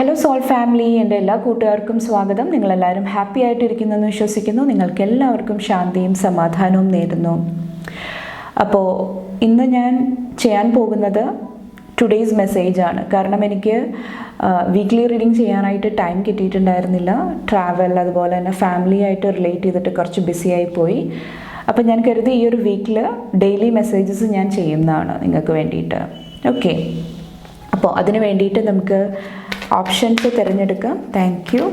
Hello soul family എന്റെ എല്ലാ കൂട്ടുകാർക്കും സ്വാഗതം. നിങ്ങളെല്ലാവരും ഹാപ്പി ആയിട്ടിരിക്കുന്നെന്ന് വിശ്വസിക്കുന്നു. നിങ്ങൾക്ക് എല്ലാവർക്കും ശാന്തിയും സമാധാനവും നേരുന്നു. അപ്പോൾ ഇന്ന് ഞാൻ ചെയ്യാൻ പോകുന്നത് ടുഡേയ്സ് മെസ്സേജ് ആണ്. കാരണം എനിക്ക് വീക്ക്ലി റീഡിങ് ചെയ്യാനായിട്ട് ടൈം കിട്ടിയിട്ടുണ്ടായിരുന്നില്ല. ട്രാവൽ അതുപോലെ തന്നെ ഫാമിലി ആയിട്ട് റിലേറ്റ് ചെയ്തിട്ട് കുറച്ച് ബിസിയായി പോയി. അപ്പോൾ ഞാൻ കരുതി ഈ ഒരു വീക്കിൽ ഡെയിലി മെസ്സേജസ് ഞാൻ ചെയ്യുന്നതാണ്. നിങ്ങൾക്ക് വേണ്ടിയിട്ട്. ഓക്കെ അപ്പോൾ അതിന് വേണ്ടിയിട്ട് നമുക്ക് ഓപ്ഷൻസ് തിരഞ്ഞെടുക്കാം. താങ്ക് യു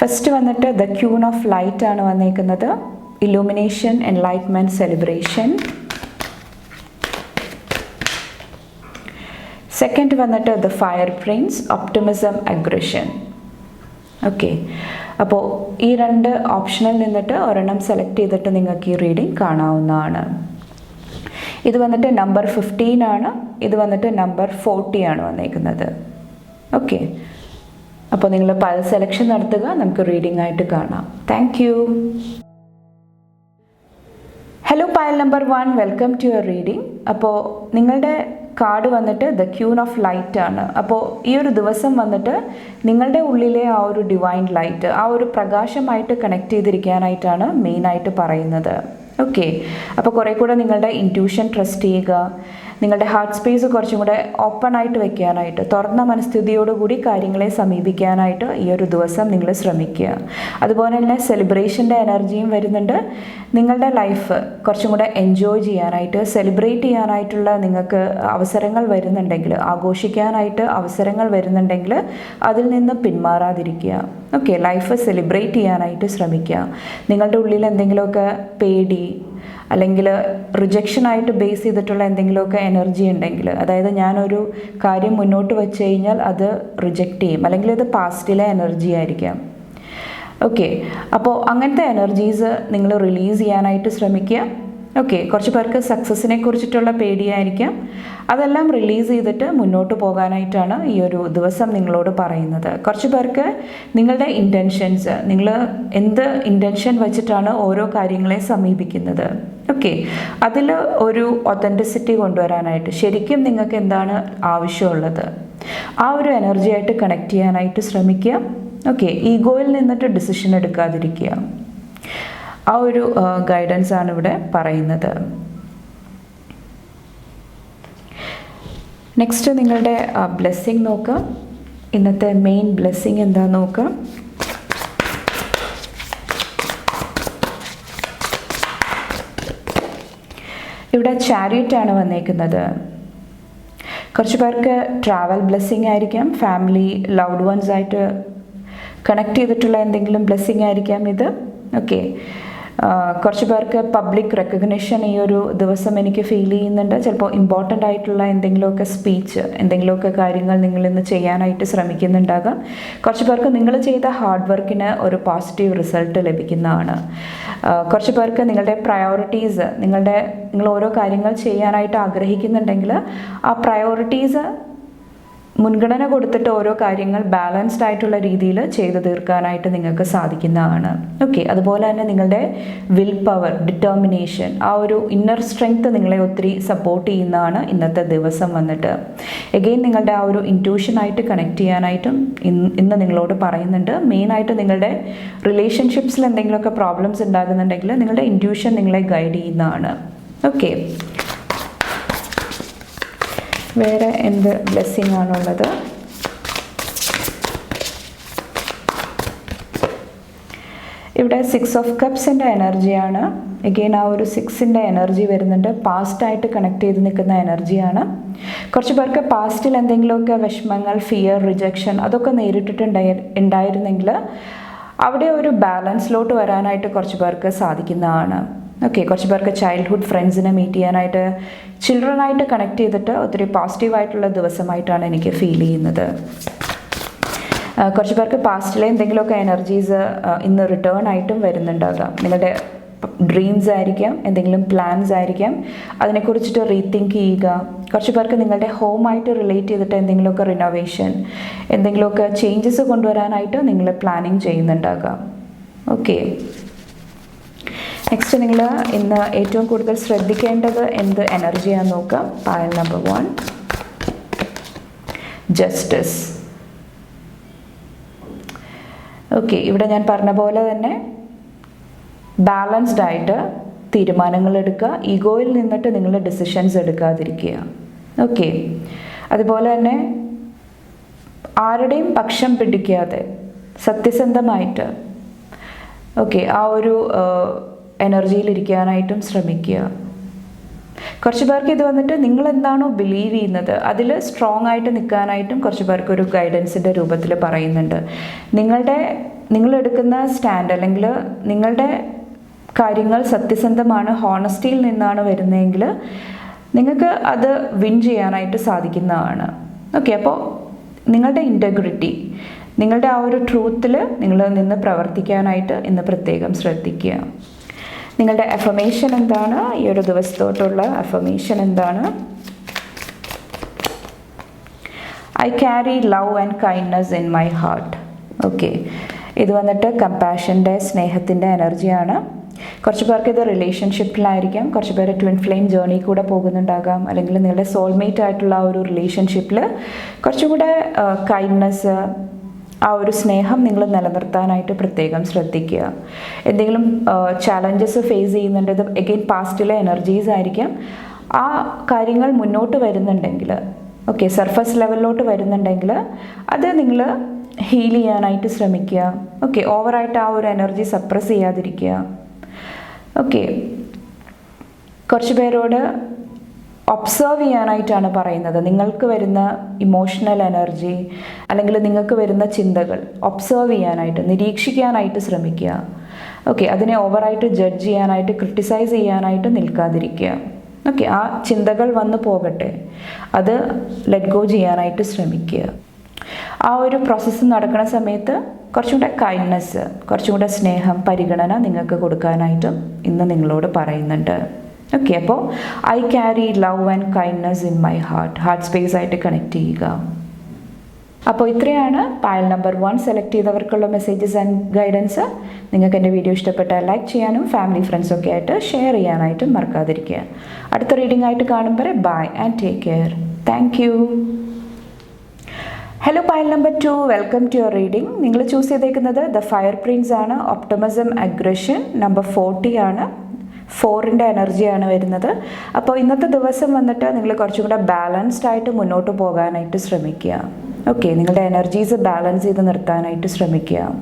ഫസ്റ്റ് വന്നിട്ട് ദ ക്യൂൺ ഓഫ് ലൈറ്റ് ആണ് വന്നേക്കുന്നത്. ഇലൂമിനേഷൻ എൻലൈറ്റ്മെന്റ് സെലിബ്രേഷൻ സെക്കൻഡ് വന്നിട്ട് the fire prince optimism aggression okay അപ്പോൾ ഈ രണ്ട് ഓപ്ഷനിൽ നിന്നിട്ട് ഒരെണ്ണം സെലക്ട് ചെയ്തിട്ട് നിങ്ങൾക്ക് ഈ റീഡിംഗ് കാണാവുന്നതാണ്. ഇത് വന്നിട്ട് നമ്പർ ഫിഫ്റ്റീൻ ആണ്. ഇത് വന്നിട്ട് നമ്പർ ഫോർട്ടി ആണ് വന്നേക്കുന്നത്. ഓക്കെ അപ്പോൾ നിങ്ങൾ പല സെലക്ഷൻ നടത്തുക. നമുക്ക് റീഡിംഗ് ആയിട്ട് കാണാം. Thank you hello pile number one welcome to your reading അപ്പോൾ നിങ്ങളുടെ കാർഡ് വന്നിട്ട് ദ ക്യൂൺ ഓഫ് ലൈറ്റ് ആണ്. അപ്പോൾ ഈ ഒരു ദിവസം വന്നിട്ട് നിങ്ങളുടെ ഉള്ളിലെ ആ ഒരു ഡിവൈൻ ലൈറ്റ് ആ ഒരു പ്രകാശമായിട്ട് കണക്ട് ചെയ്തിരിക്കാനായിട്ടാണ് മെയിനായിട്ട് പറയുന്നത്. ഓക്കെ അപ്പോൾ കുറേ കൂടെ നിങ്ങളുടെ ഇന്റ്യൂഷൻ ട്രസ്റ്റ് ചെയ്യുക. നിങ്ങളുടെ ഹാർട്ട് സ്പേസ് കുറച്ചും കൂടെ ഓപ്പൺ ആയിട്ട് വെക്കാനായിട്ട് തുറന്ന മനസ്ഥിതിയോടുകൂടി കാര്യങ്ങളെ സമീപിക്കാനായിട്ട് ഈ ഒരു ദിവസം നിങ്ങൾ ശ്രമിക്കുക. അതുപോലെ തന്നെ സെലിബ്രേഷന്റെ എനർജിയും വരുന്നുണ്ട്. നിങ്ങളുടെ ലൈഫ് കുറച്ചും കൂടെ എൻജോയ് ചെയ്യാനായിട്ട് സെലിബ്രേറ്റ് ചെയ്യാനായിട്ടുള്ള നിങ്ങൾക്ക് അവസരങ്ങൾ വരുന്നുണ്ടെങ്കിൽ ആഘോഷിക്കാനായിട്ട് അവസരങ്ങൾ വരുന്നുണ്ടെങ്കിൽ അതിൽ നിന്ന് പിന്മാറാതിരിക്കുക. ഓക്കെ ലൈഫ് സെലിബ്രേറ്റ് ചെയ്യാനായിട്ട് ശ്രമിക്കുക. നിങ്ങളുടെ ഉള്ളിൽ എന്തെങ്കിലുമൊക്കെ പേടി അല്ലെങ്കിൽ റിജക്ഷനായിട്ട് ബേസ് ചെയ്തിട്ടുള്ള എന്തെങ്കിലുമൊക്കെ എനർജി ഉണ്ടെങ്കിൽ അതായത് ഞാനൊരു കാര്യം മുന്നോട്ട് വെച്ച് കഴിഞ്ഞാൽ അത് റിജക്റ്റ് ചെയ്യും. അല്ലെങ്കിൽ ഇത് പാസ്റ്റിലെ എനർജി ആയിരിക്കാം. ഓക്കെ അപ്പോൾ അങ്ങനത്തെ എനർജീസ് നിങ്ങൾ റിലീസ് ചെയ്യാനായിട്ട് ശ്രമിക്കുക. ഓക്കെ കുറച്ച് പേർക്ക് സക്സസ്സിനെ കുറിച്ചിട്ടുള്ള പേടിയായിരിക്കാം. അതെല്ലാം റിലീസ് ചെയ്തിട്ട് മുന്നോട്ട് പോകാനായിട്ടാണ് ഈ ഒരു ദിവസം നിങ്ങളോട് പറയുന്നത്. കുറച്ച് പേർക്ക് നിങ്ങളുടെ ഇന്റൻഷൻസ് നിങ്ങൾ എന്ത് ഇന്റൻഷൻ വച്ചിട്ടാണ് ഓരോ കാര്യങ്ങളെ സമീപിക്കുന്നത്. ഓക്കെ അതിൽ ഒരു ഒത്തന്റിസിറ്റി കൊണ്ടുവരാനായിട്ട് ശരിക്കും നിങ്ങൾക്ക് എന്താണ് ആവശ്യമുള്ളത്? ആ ഒരു എനർജിയായിട്ട് കണക്ട് ചെയ്യാനായിട്ട് ശ്രമിക്കുക. ഓക്കെ ഈഗോയിൽ നിന്നിട്ട് ഡിസിഷൻ എടുക്കാതിരിക്കുക. ആ ഒരു ഗൈഡൻസ് ആണ് ഇവിടെ പറയുന്നത്. നെക്സ്റ്റ് നിങ്ങളുടെ ബ്ലെസ്സിങ് നോക്കാം. ഇന്നത്തെ മെയിൻ ബ്ലെസ്സിങ് എന്താ നോക്കാം? ഇവിടെ ചാരിറ്റ് ആണ് വന്നേക്കുന്നത്. കുറച്ച് പേർക്ക് ട്രാവൽ ബ്ലെസ്സിങ് ആയിരിക്കാം ഫാമിലി ലൗഡ് വൺസ് ആയിട്ട് കണക്ട് ചെയ്തിട്ടുള്ള എന്തെങ്കിലും ബ്ലെസ്സിങ് ആയിരിക്കാം ഇത്. ഓക്കെ കുറച്ച് പേർക്ക് പബ്ലിക് റെക്കഗ്നിഷൻ ഈ ഒരു ദിവസം എനിക്ക് ഫീൽ ചെയ്യുന്നുണ്ട്. ചിലപ്പോൾ ഇമ്പോർട്ടന്റ് ആയിട്ടുള്ള എന്തെങ്കിലുമൊക്കെ സ്പീച്ച് എന്തെങ്കിലുമൊക്കെ കാര്യങ്ങൾ നിങ്ങൾ ഇന്ന് ചെയ്യാനായിട്ട് ശ്രമിക്കുന്നുണ്ടാകാം. കുറച്ച് പേർക്ക് നിങ്ങൾ ചെയ്ത ഹാർഡ് വർക്കിന് ഒരു പോസിറ്റീവ് റിസൾട്ട് ലഭിക്കുന്നതാണ്. കുറച്ച് പേർക്ക് നിങ്ങളുടെ പ്രയോറിറ്റീസ് നിങ്ങളുടെ നിങ്ങൾ ഓരോ കാര്യങ്ങൾ ചെയ്യാനായിട്ട് ആഗ്രഹിക്കുന്നുണ്ടെങ്കിൽ ആ പ്രയോറിറ്റീസ് മുൻഗണന കൊടുത്തിട്ട് ഓരോ കാര്യങ്ങൾ ബാലൻസ്ഡ് ആയിട്ടുള്ള രീതിയിൽ ചെയ്തു തീർക്കാനായിട്ട് നിങ്ങൾക്ക് സാധിക്കുന്നതാണ്. ഓക്കെ അതുപോലെ തന്നെ നിങ്ങളുടെ വിൽ പവർ ഡിറ്റർമിനേഷൻ ആ ഒരു ഇന്നർ സ്ട്രെങ്ത് നിങ്ങളെ ഒത്തിരി സപ്പോർട്ട് ചെയ്യുന്നതാണ് ഇന്നത്തെ ദിവസം വന്നിട്ട്. എഗെയിൻ നിങ്ങളുടെ ആ ഒരു ഇന്റ്യൂഷനായിട്ട് കണക്ട് ചെയ്യാനായിട്ടും ഇന്ന് നിങ്ങളോട് പറയുന്നുണ്ട്. മെയിനായിട്ട് നിങ്ങളുടെ റിലേഷൻഷിപ്സിൽ എന്തെങ്കിലുമൊക്കെ പ്രോബ്ലംസ് ഉണ്ടാകുന്നുണ്ടെങ്കിൽ നിങ്ങളുടെ ഇന്റ്യൂഷൻ നിങ്ങളെ ഗൈഡ് ചെയ്യുന്നതാണ്. ഓക്കെ വേറെ എന്ത് ബ്ലെസ്സിങ് ആണുള്ളത്? ഇവിടെ സിക്സ് ഓഫ് കപ്സിന്റെ എനർജിയാണ് എഗെയിൻ ആ ഒരു സിക്സിന്റെ എനർജി വരുന്നുണ്ട്. പാസ്റ്റായിട്ട് കണക്ട് ചെയ്ത് നിൽക്കുന്ന എനർജിയാണ് കുറച്ച് പേർക്ക് പാസ്റ്റിൽ എന്തെങ്കിലുമൊക്കെ വിഷമങ്ങൾ ഫിയർ റിജക്ഷൻ അതൊക്കെ നേരിട്ടിട്ടുണ്ടായി ഉണ്ടായിരുന്നെങ്കിൽ അവിടെ ഒരു ബാലൻസിലോട്ട് വരാനായിട്ട് കുറച്ച് പേർക്ക് സാധിക്കുന്നതാണ്. ഓക്കെ കുറച്ച് പേർക്ക് ചൈൽഡ്ഹുഡ് ഫ്രണ്ട്സിനെ മീറ്റ് ചെയ്യാനായിട്ട് ചിൽഡ്രനായിട്ട് കണക്ട് ചെയ്തിട്ട് ഒത്തിരി പോസിറ്റീവായിട്ടുള്ള ദിവസമായിട്ടാണ് എനിക്ക് ഫീൽ ചെയ്യുന്നത്. കുറച്ച് പേർക്ക് പാസ്റ്റിലെ എന്തെങ്കിലുമൊക്കെ എനർജീസ് ഇന്ന് റിട്ടേൺ ആയിട്ടും വരുന്നുണ്ടാകാം. നിങ്ങളുടെ ഡ്രീംസ് ആയിരിക്കാം എന്തെങ്കിലും പ്ലാൻസ് ആയിരിക്കാം. അതിനെക്കുറിച്ചിട്ട് റീതിങ്ക് ചെയ്യുക. കുറച്ച് പേർക്ക് നിങ്ങളുടെ ഹോമായിട്ട് റിലേറ്റ് ചെയ്തിട്ട് എന്തെങ്കിലുമൊക്കെ റിനോവേഷൻ എന്തെങ്കിലുമൊക്കെ ചേഞ്ചസ് കൊണ്ടുവരാനായിട്ട് നിങ്ങൾ പ്ലാനിങ് ചെയ്യുന്നുണ്ടാകാം. ഓക്കെ നെക്സ്റ്റ് നിങ്ങൾ ഇന്ന് ഏറ്റവും കൂടുതൽ ശ്രദ്ധിക്കേണ്ടത് എന്ത്? എനർജിയാണ് നോക്കാം pile number one justice okay ഇവിടെ ഞാൻ പറഞ്ഞ പോലെ തന്നെ ബാലൻസ്ഡ് ആയിട്ട് തീരുമാനങ്ങൾ എടുക്കുക. ഈഗോയിൽ നിന്നിട്ട് നിങ്ങൾ ഡിസിഷൻസ് എടുക്കാതിരിക്കുക. ഓക്കെ അതുപോലെ തന്നെ ആരുടെയും പക്ഷം പിടിക്കാതെ സത്യസന്ധമായിട്ട് ഓക്കെ ആ ഒരു എനർജിയിൽ ഇരിക്കാനായിട്ടും ശ്രമിക്കുക. കുറച്ച് പേർക്ക് ഇത് വന്നിട്ട് നിങ്ങൾ എന്താണോ ബിലീവ് ചെയ്യുന്നത് അതിൽ സ്ട്രോങ് ആയിട്ട് നിൽക്കാനായിട്ടും കുറച്ച് പേർക്ക് ഒരു ഗൈഡൻസിന്റെ രൂപത്തിൽ പറയുന്നുണ്ട്. നിങ്ങളുടെ നിങ്ങളെടുക്കുന്ന സ്റ്റാൻഡ് അല്ലെങ്കിൽ നിങ്ങളുടെ കാര്യങ്ങൾ സത്യസന്ധമാണ് ഹോണസ്റ്റിയിൽ നിന്നാണ് വരുന്നതെങ്കിൽ നിങ്ങൾക്ക് അത് വിൻ ചെയ്യാനായിട്ട് സാധിക്കുന്നതാണ്. ഓക്കെ അപ്പോൾ നിങ്ങളുടെ ഇന്റഗ്രിറ്റി നിങ്ങളുടെ ആ ഒരു ട്രൂത്തിൽ നിങ്ങൾ നിന്ന് പ്രവർത്തിക്കാനായിട്ട് ഇന്ന് പ്രത്യേകം ശ്രദ്ധിക്കുക. നിങ്ങളുടെ അഫമേഷൻ എന്താണ്? ഈ ഒരു ദിവസത്തോട്ടുള്ള അഫമേഷൻ എന്താണ്? I carry love and kindness in my heart okay ഇത് വന്നിട്ട് കമ്പാഷന്റെ സ്നേഹത്തിന്റെ എനർജിയാണ്. കുറച്ച് പേർക്ക് ഇത് റിലേഷൻഷിപ്പിലായിരിക്കാം കുറച്ച് പേര് ട്വിൻ ഫ്ലെയിം ജേർണി കൂടെ പോകുന്നുണ്ടാകാം. അല്ലെങ്കിൽ നിങ്ങളുടെ സോൾമേറ്റ് ആയിട്ടുള്ള ആ ഒരു റിലേഷൻഷിപ്പിൽ കുറച്ചുകൂടെ കൈൻഡ്നെസ് ആ ഒരു സ്നേഹം നിങ്ങൾ നിലനിർത്താനായിട്ട് പ്രത്യേകം ശ്രദ്ധിക്കുക. എന്തെങ്കിലും ചാലഞ്ചസ് ഫേസ് ചെയ്യുന്നുണ്ട് ഇത് എഗെയിൻ പാസ്റ്റിലെ എനർജീസ് ആയിരിക്കാം. ആ കാര്യങ്ങൾ മുന്നോട്ട് വരുന്നുണ്ടെങ്കിൽ ഓക്കെ സർഫസ് ലെവലിലോട്ട് വരുന്നുണ്ടെങ്കിൽ അത് നിങ്ങൾ ഹീൽ ചെയ്യാനായിട്ട് ശ്രമിക്കുക. ഓക്കെ ഓവറായിട്ട് ആ ഒരു എനർജി സപ്രസ് ചെയ്യാതിരിക്കുക. ഓക്കെ കുറച്ച് പേരോട് ഒബ്സർവ് ചെയ്യാനായിട്ടാണ് പറയുന്നത്. നിങ്ങൾക്ക് വരുന്ന ഇമോഷണൽ എനർജി അല്ലെങ്കിൽ നിങ്ങൾക്ക് വരുന്ന ചിന്തകൾ ഒബ്സർവ് ചെയ്യാനായിട്ട് നിരീക്ഷിക്കാനായിട്ട് ശ്രമിക്കുക. ഓക്കെ അതിനെ ഓവറായിട്ട് ജഡ്ജ് ചെയ്യാനായിട്ട് ക്രിട്ടിസൈസ് ചെയ്യാനായിട്ട് നിൽക്കാതിരിക്കുക. ഓക്കെ ആ ചിന്തകൾ വന്നു പോകട്ടെ. അത് ലെറ്റ് ഗോ ചെയ്യാനായിട്ട് ശ്രമിക്കുക. ആ ഒരു പ്രോസസ്സ് നടക്കുന്ന സമയത്ത് കുറച്ചും കൂടെ കൈൻഡ്നെസ് കുറച്ചും കൂടെ സ്നേഹം പരിഗണന നിങ്ങൾക്ക് കൊടുക്കാനായിട്ടും ഇന്ന് നിങ്ങളോട് പറയുന്നുണ്ട്. ഓക്കെ അപ്പോൾ I carry love and kindness in my heart heart space ആയിട്ട് കണക്ട് ചെയ്യുക. അപ്പോൾ ഇത്രയാണ് പായൽ നമ്പർ വൺ സെലക്ട് ചെയ്തവർക്കുള്ള മെസ്സേജസ് ആൻഡ് ഗൈഡൻസ് നിങ്ങൾക്ക് എന്റെ വീഡിയോ ഇഷ്ടപ്പെട്ടാൽ ലൈക്ക് ചെയ്യാനും ഫാമിലി ഫ്രണ്ട്സൊക്കെ ആയിട്ട് ഷെയർ ചെയ്യാനായിട്ടും മറക്കാതിരിക്കുക. അടുത്ത റീഡിംഗ് ആയിട്ട് കാണുമ്പോൾ bye and take care thank you hello pile number two welcome to your reading നിങ്ങൾ ചൂസ് ചെയ്തേക്കുന്നത് ദ ഫയർ പ്രിൻസ് ആണ്. ഒപ്റ്റമിസം അഗ്രഷൻ നമ്പർ ഫോർട്ടി ആണ്. ഫോറിന്റെ എനർജിയാണ് വരുന്നത്. അപ്പോൾ ഇന്നത്തെ ദിവസം വന്നിട്ട് നിങ്ങൾ കുറച്ചും കൂടെ ബാലൻസ്ഡ് ആയിട്ട് മുന്നോട്ട് പോകാനായിട്ട് ശ്രമിക്കുക. ഓക്കെ നിങ്ങളുടെ എനർജീസ് ബാലൻസ് ചെയ്ത് നിർത്താനായിട്ട് ശ്രമിക്കുക.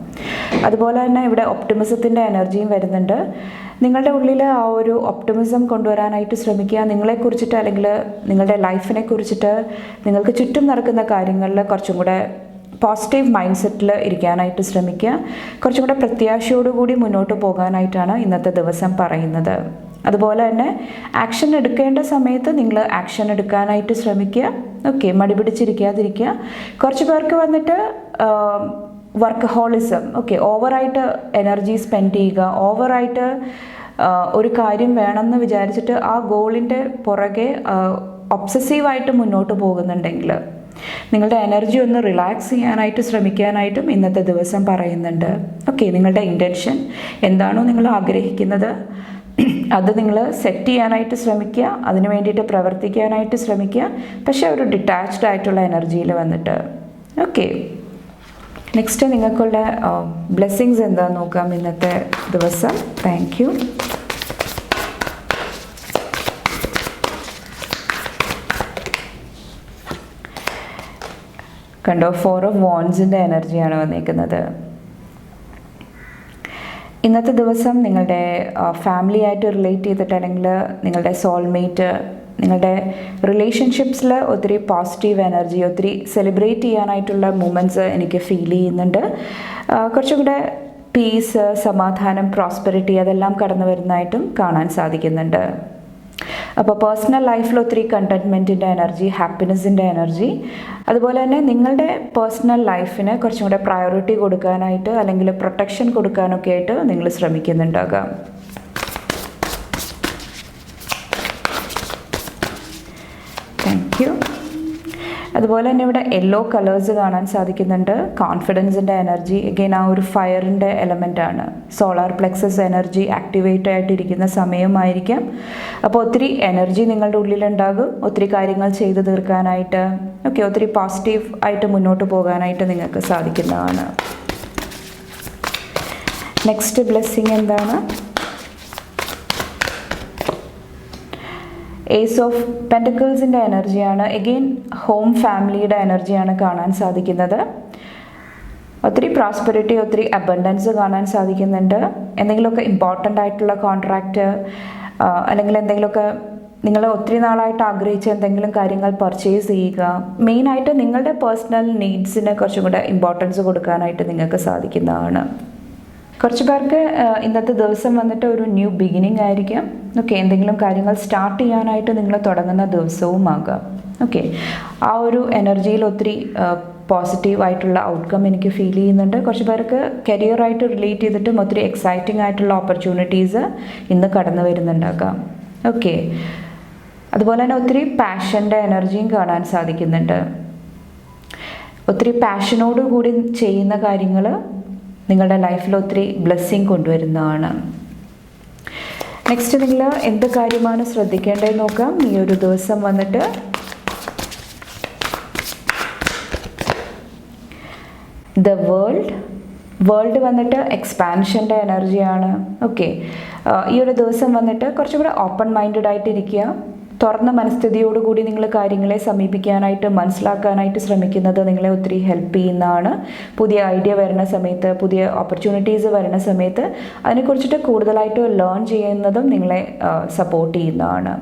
അതുപോലെ തന്നെ ഇവിടെ ഒപ്റ്റിമിസത്തിന്റെ എനർജിയും വരുന്നുണ്ട്. നിങ്ങളുടെ ഉള്ളിൽ ആ ഒരു ഒപ്റ്റിമിസം കൊണ്ടുവരാനായിട്ട് ശ്രമിക്കുക. നിങ്ങളെക്കുറിച്ചിട്ട് അല്ലെങ്കിൽ നിങ്ങളുടെ ലൈഫിനെ കുറിച്ചിട്ട് നിങ്ങൾക്ക് ചുറ്റും നടക്കുന്ന കാര്യങ്ങളിൽ കുറച്ചും കൂടെ പോസിറ്റീവ് മൈൻഡ് സെറ്റിൽ ഇരിക്കാനായിട്ട് ശ്രമിക്കുക. കുറച്ചും കൂടെ പ്രത്യാശയോടുകൂടി മുന്നോട്ട് പോകാനായിട്ടാണ് ഇന്നത്തെ ദിവസം പറയുന്നത്. അതുപോലെ തന്നെ ആക്ഷൻ എടുക്കേണ്ട സമയത്ത് നിങ്ങൾ ആക്ഷൻ എടുക്കാനായിട്ട് ശ്രമിക്കുക. ഓക്കെ മടി പിടിച്ചിരിക്കാതിരിക്കുക. കുറച്ച് പേർക്ക് വന്നിട്ട് വർക്ക് ഹോളിസം ഓക്കെ ഓവറായിട്ട് എനർജി സ്പെൻഡ് ചെയ്യുക. ഓവറായിട്ട് ഒരു കാര്യം വേണമെന്ന് വിചാരിച്ചിട്ട് ആ ഗോളിന്റെ പുറകെ ഒബ്സസീവായിട്ട് മുന്നോട്ട് പോകുന്നുണ്ടെങ്കിൽ നിങ്ങളുടെ എനർജി ഒന്ന് റിലാക്സ് ചെയ്യാനായിട്ട് ശ്രമിക്കാനായിട്ടും ഇന്നത്തെ ദിവസം പറയുന്നുണ്ട്. ഓക്കെ നിങ്ങളുടെ ഇന്റൻഷൻ എന്താണോ നിങ്ങൾ ആഗ്രഹിക്കുന്നത്. അത് നിങ്ങൾ സെറ്റ് ചെയ്യാനായിട്ട് ശ്രമിക്കുക. അതിന് വേണ്ടിയിട്ട് പ്രവർത്തിക്കാനായിട്ട് ശ്രമിക്കുക. പക്ഷേ ഒരു ഡിറ്റാച്ച്ഡ് ആയിട്ടുള്ള എനർജിയിൽ വന്നിട്ട്. ഓക്കെ നെക്സ്റ്റ് നിങ്ങൾക്കുള്ള ബ്ലെസ്സിങ്സ് എന്താണെന്ന് നോക്കാം ഇന്നത്തെ ദിവസം. താങ്ക് കണ്ടോ? ഫോർ ഓഫ് വോൺസിന്റെ എനർജിയാണ് വന്നിരിക്കുന്നത്. ഇന്നത്തെ ദിവസം നിങ്ങളുടെ ഫാമിലി ആയിട്ട് റിലേറ്റ് ചെയ്തിട്ട് അല്ലെങ്കിൽ നിങ്ങളുടെ സോൾമേറ്റ് നിങ്ങളുടെ റിലേഷൻഷിപ്സിൽ ഒത്തിരി പോസിറ്റീവ് എനർജി ഒത്തിരി സെലിബ്രേറ്റ് ചെയ്യാനായിട്ടുള്ള മൂമെന്റ്സ് എനിക്ക് ഫീൽ ചെയ്യുന്നുണ്ട്. കുറച്ചും കൂടെ പീസ് സമാധാനം പ്രോസ്പെറിറ്റി അതെല്ലാം കടന്നു വരുന്നതായിട്ടും കാണാൻ സാധിക്കുന്നുണ്ട്. അപ്പോൾ പേഴ്സണൽ ലൈഫിൽ ഒത്തിരി കണ്ടന്റ്മെന്റിന്റെ എനർജി ഹാപ്പിനെസ്സിന്റെ എനർജി അതുപോലെ തന്നെ നിങ്ങളുടെ പേഴ്സണൽ ലൈഫിന് കുറച്ചും കൂടെ പ്രയോറിറ്റി കൊടുക്കാനായിട്ട് അല്ലെങ്കിൽ പ്രൊട്ടക്ഷൻ കൊടുക്കാനൊക്കെ ആയിട്ട് നിങ്ങൾ ശ്രമിക്കുന്നുണ്ടാകാം താങ്ക് യു അതുപോലെ തന്നെ ഇവിടെ യെല്ലോ കളേഴ്സ് കാണാൻ സാധിക്കുന്നുണ്ട്. കോൺഫിഡൻസിന്റെ എനർജി അഗെയിൻ ആ ഒരു ഫയറിന്റെ എലമെന്റ് ആണ്. സോളാർ പ്ലെക്സസ് എനർജി ആക്ടിവേറ്റ് ആയിട്ടിരിക്കുന്ന സമയമായിരിക്കാം. അപ്പോൾ ഒത്തിരി എനർജി നിങ്ങളുടെ ഉള്ളിലുണ്ടാകും. ഒത്തിരി കാര്യങ്ങൾ ചെയ്തു തീർക്കാനായിട്ട് ഓക്കെ ഒത്തിരി പോസിറ്റീവ് ആയിട്ട് മുന്നോട്ട് പോകാനായിട്ട് നിങ്ങൾക്ക് സാധിക്കുന്നതാണ്. നെക്സ്റ്റ് ബ്ലെസ്സിങ് എന്താണ്? ഏസ് ഓഫ് പെന്റക്കിൾസിന്റെ എനർജിയാണ്. എഗെയിൻ ഹോം ഫാമിലിയുടെ എനർജിയാണ് കാണാൻ സാധിക്കുന്നത്. ഒത്തിരി പ്രോസ്പെറിറ്റി ഒത്തിരി അബണ്ടൻസ് കാണാൻ സാധിക്കുന്നുണ്ട്. എന്തെങ്കിലുമൊക്കെ ഇമ്പോർട്ടന്റ് ആയിട്ടുള്ള കോൺട്രാക്റ്റ് അല്ലെങ്കിൽ എന്തെങ്കിലുമൊക്കെ നിങ്ങൾ ഒത്തിരി നാളായിട്ട് ആഗ്രഹിച്ച എന്തെങ്കിലും കാര്യങ്ങൾ പർച്ചേസ് ചെയ്യുക. മെയിനായിട്ട് നിങ്ങളുടെ പേഴ്സണൽ നീഡ്സിന് കുറച്ചും കൂടെ ഇമ്പോർട്ടൻസ് കൊടുക്കാനായിട്ട് നിങ്ങൾക്ക് സാധിക്കുന്നതാണ്. കുറച്ച് പേർക്ക് ഇന്നത്തെ ദിവസം വന്നിട്ട് ഒരു ന്യൂ ബിഗിനിങ് ആയിരിക്കാം. ഓക്കെ എന്തെങ്കിലും കാര്യങ്ങൾ സ്റ്റാർട്ട് ചെയ്യാനായിട്ട് നിങ്ങൾ തുടങ്ങുന്ന ദിവസവും ആകാം ഓക്കെ ആ ഒരു എനർജിയിൽ ഒത്തിരി പോസിറ്റീവ് ആയിട്ടുള്ള ഔട്ട്കം എനിക്ക് ഫീൽ ചെയ്യുന്നുണ്ട്. കുറച്ച് പേർക്ക് കരിയറായിട്ട് റിലേറ്റ് ചെയ്തിട്ടും ഒത്തിരി എക്സൈറ്റിംഗ് ആയിട്ടുള്ള ഓപ്പർച്യൂണിറ്റീസ് ഇന്ന് കടന്നു വരുന്നുണ്ടാകാം. ഓക്കെ അതുപോലെ തന്നെ ഒത്തിരി പാഷന്റെ എനർജിയും കാണാൻ സാധിക്കുന്നുണ്ട്. ഒത്തിരി പാഷനോട് കൂടി ചെയ്യുന്ന കാര്യങ്ങൾ നിങ്ങളുടെ ലൈഫിൽ ഒത്തിരി ബ്ലെസ്സിങ് കൊണ്ടുവരുന്നതാണ്. നെക്സ്റ്റ് നിങ്ങൾ എന്ത് കാര്യമാണ് ശ്രദ്ധിക്കേണ്ടത് നോക്കാം. ഈ ഒരു ദിവസം വന്നിട്ട് ദ വേൾഡ് വേൾഡ് വന്നിട്ട് എക്സ്പാൻഷന്റെ എനർജിയാണ് ഓക്കെ ഈ ഒരു ദിവസം വന്നിട്ട് കുറച്ചും കൂടെ ഓപ്പൺ മൈൻഡഡ് ആയിട്ടിരിക്കുക. തുറന്ന മനസ്ഥിതിയോടുകൂടി നിങ്ങൾ കാര്യങ്ങളെ സമീപിക്കാനായിട്ട് മനസ്സിലാക്കാനായിട്ട് ശ്രമിക്കുന്നത് നിങ്ങളെ ഒത്തിരി ഹെൽപ്പ് ചെയ്യുന്നതാണ്. പുതിയ ഐഡിയ വരുന്ന സമയത്ത് പുതിയ ഓപ്പർച്യൂണിറ്റീസ് വരുന്ന സമയത്ത് അതിനെക്കുറിച്ചിട്ട് കൂടുതലായിട്ട് ലേൺ ചെയ്യുന്നതും നിങ്ങളെ സപ്പോർട്ട് ചെയ്യുന്നതാണ്.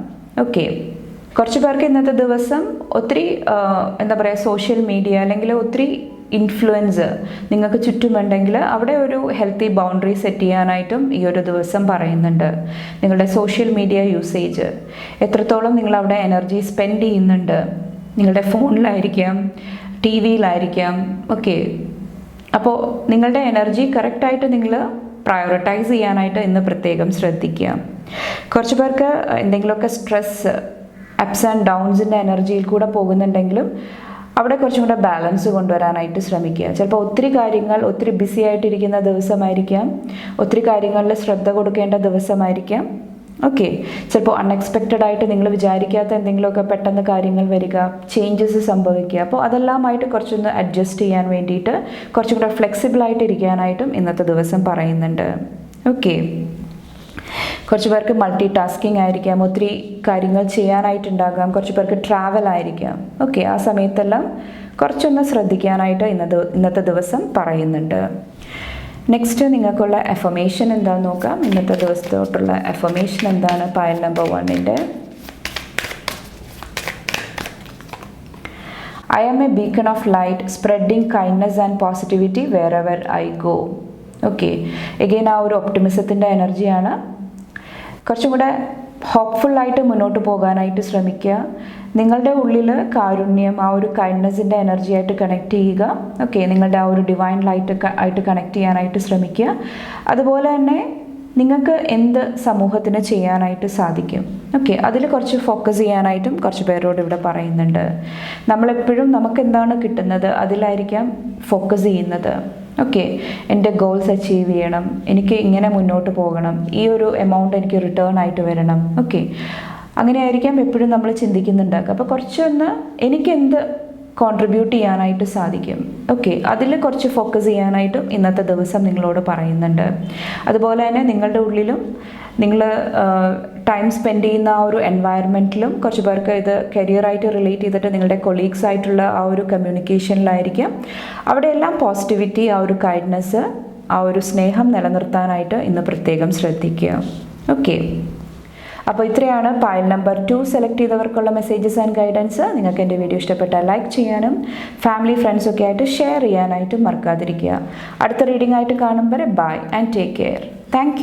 ഓക്കെ കുറച്ച് പേർക്ക് ഇന്നത്തെ ദിവസം ഒത്തിരി എന്താ പറയുക സോഷ്യൽ മീഡിയ അല്ലെങ്കിൽ ഒത്തിരി ഇൻഫ്ലുവൻസ് നിങ്ങൾക്ക് ചുറ്റുമുണ്ടെങ്കിൽ അവിടെ ഒരു ഹെൽത്തി ബൗണ്ടറി സെറ്റ് ചെയ്യാനായിട്ടും ഈ ഒരു ദിവസം പറയുന്നുണ്ട്. നിങ്ങളുടെ സോഷ്യൽ മീഡിയ യൂസേജ് എത്രത്തോളം നിങ്ങൾ അവിടെ എനർജി സ്പെൻഡ് ചെയ്യുന്നുണ്ട്. നിങ്ങളുടെ ഫോണിലായിരിക്കാം ടി വിയിലായിരിക്കാം ഓക്കെ അപ്പോൾ നിങ്ങളുടെ എനർജി കറക്റ്റായിട്ട് നിങ്ങൾ പ്രയോറിറ്റൈസ് ചെയ്യാനായിട്ട് ഇന്ന് പ്രത്യേകം ശ്രദ്ധിക്കുക. കുറച്ച് പേർക്ക് എന്തെങ്കിലുമൊക്കെ സ്ട്രെസ് അപ്സ് ആൻഡ് ഡൗൺസിന്റെ എനർജിയിൽ കൂടെ പോകുന്നുണ്ടെങ്കിലും അവിടെ കുറച്ചും കൂടെ ബാലൻസ് കൊണ്ടുവരാനായിട്ട് ശ്രമിക്കുക. ചിലപ്പോൾ ഒത്തിരി കാര്യങ്ങൾ ഒത്തിരി ബിസി ആയിട്ടിരിക്കുന്ന ദിവസമായിരിക്കാം. ഒത്തിരി കാര്യങ്ങളിൽ ശ്രദ്ധ കൊടുക്കേണ്ട ദിവസമായിരിക്കാം. ഓക്കെ ചിലപ്പോൾ അൺഎക്സ്പെക്റ്റഡ് ആയിട്ട് നിങ്ങൾ വിചാരിക്കാത്ത എന്തെങ്കിലുമൊക്കെ പെട്ടെന്ന് കാര്യങ്ങൾ വരിക ചേഞ്ചസ് സംഭവിക്കുക. അപ്പോൾ അതെല്ലാമായിട്ട് കുറച്ചൊന്ന് അഡ്ജസ്റ്റ് ചെയ്യാൻ വേണ്ടിയിട്ട് കുറച്ചും കൂടെ ഫ്ലെക്സിബിൾ ആയിട്ട് ഇരിക്കാനായിട്ടും ഇന്നത്തെ ദിവസം പറയുന്നുണ്ട്. ഓക്കെ കുറച്ച് പേർക്ക് മൾട്ടി ടാസ്കിങ് ആയിരിക്കാം ഒത്തിരി കാര്യങ്ങൾ ചെയ്യാനായിട്ടുണ്ടാകാം കുറച്ച് പേർക്ക് ട്രാവൽ ആയിരിക്കാം. ഓക്കെ ആ സമയത്തെല്ലാം കുറച്ചൊന്ന് ശ്രദ്ധിക്കാനായിട്ട് ഇന്നത്തെ ഇന്നത്തെ ദിവസം പറയുന്നുണ്ട്. നെക്സ്റ്റ് നിങ്ങൾക്കുള്ള എഫമേഷൻ എന്താണെന്ന് നോക്കാം. ഇന്നത്തെ ദിവസത്തോട്ടുള്ള എഫമേഷൻ എന്താണ്? പായൽ നമ്പർ വണ്ണിന്റെ I am a beacon of light spreading kindness and positivity wherever I go okay again ആ ഒരു ഒപ്റ്റിമിസത്തിന്റെ എനർജിയാണ് കുറച്ചും കൂടെ ഹോപ്പ്ഫുള്ളായിട്ട് മുന്നോട്ട് പോകാനായിട്ട് ശ്രമിക്കുക. നിങ്ങളുടെ ഉള്ളിൽ കാരുണ്യം ആ ഒരു കൈൻഡ്നെസ്സിന്റെ എനർജി ആയിട്ട് കണക്ട് ചെയ്യുക. ഓക്കെ നിങ്ങളുടെ ആ ഒരു ഡിവൈൻ ലൈറ്റ് ആയിട്ട് കണക്ട് ചെയ്യാനായിട്ട് ശ്രമിക്കുക. അതുപോലെ തന്നെ നിങ്ങൾക്ക് എന്ത് സമൂഹത്തിന് ചെയ്യാനായിട്ട് സാധിക്കും? ഓക്കെ അതിൽ കുറച്ച് ഫോക്കസ് ചെയ്യാനായിട്ടും കുറച്ച് പേരോട് ഇവിടെ പറയുന്നുണ്ട്. നമ്മളെപ്പോഴും നമുക്ക് എന്താണ് കിട്ടുന്നത്? അതിലായിരിക്കാം ഫോക്കസ് ചെയ്യുന്നത്. ഓക്കെ എന്റെ ഗോൾസ് അച്ചീവ് ചെയ്യണം. എനിക്ക് ഇങ്ങനെ മുന്നോട്ട് പോകണം. ഈ ഒരു എമൗണ്ട് എനിക്ക് റിട്ടേൺ ആയിട്ട് വരണം. ഓക്കെ അങ്ങനെയായിരിക്കാം എപ്പോഴും നമ്മൾ ചിന്തിക്കുന്നുണ്ടാക്കുക അപ്പോൾ കുറച്ചൊന്ന് എനിക്കെന്ത് കോൺട്രിബ്യൂട്ട് ചെയ്യാനായിട്ട് സാധിക്കും? ഓക്കെ അതിൽ കുറച്ച് ഫോക്കസ് ചെയ്യാനായിട്ടും ഇന്നത്തെ ദിവസം നിങ്ങളോട് പറയുന്നുണ്ട്. അതുപോലെ തന്നെ നിങ്ങളുടെ ഉള്ളിലും നിങ്ങൾ ടൈം സ്പെൻഡ് ചെയ്യുന്ന ആ ഒരു എൻവയറമെന്റിലും കുറച്ച് പേർക്ക് ഇത് കരിയറായിട്ട് റിലേറ്റ് ചെയ്തിട്ട് നിങ്ങളുടെ കൊളീഗ്സ് ആയിട്ടുള്ള ആ ഒരു കമ്മ്യൂണിക്കേഷനിലായിരിക്കും അവിടെയെല്ലാം പോസിറ്റിവിറ്റി ആ ഒരു കൈൻഡ്നെസ് ആ ഒരു സ്നേഹം നിലനിർത്താനായിട്ട് ഇന്ന് പ്രത്യേകം ശ്രദ്ധിക്കുക. ഓക്കെ അപ്പോൾ ഇത്രയാണ് പായൽ നമ്പർ ടു സെലക്ട് ചെയ്തവർക്കുള്ള മെസ്സേജസ് ആൻഡ് ഗൈഡൻസ് നിങ്ങൾക്ക് എന്റെ വീഡിയോ ഇഷ്ടപ്പെട്ടാൽ ലൈക്ക് ചെയ്യാനും ഫാമിലി ഫ്രണ്ട്സൊക്കെ ആയിട്ട് ഷെയർ ചെയ്യാനായിട്ടും മറക്കാതിരിക്കുക. അടുത്ത റീഡിംഗ് ആയിട്ട് കാണുമ്പോൾ bye and take care thank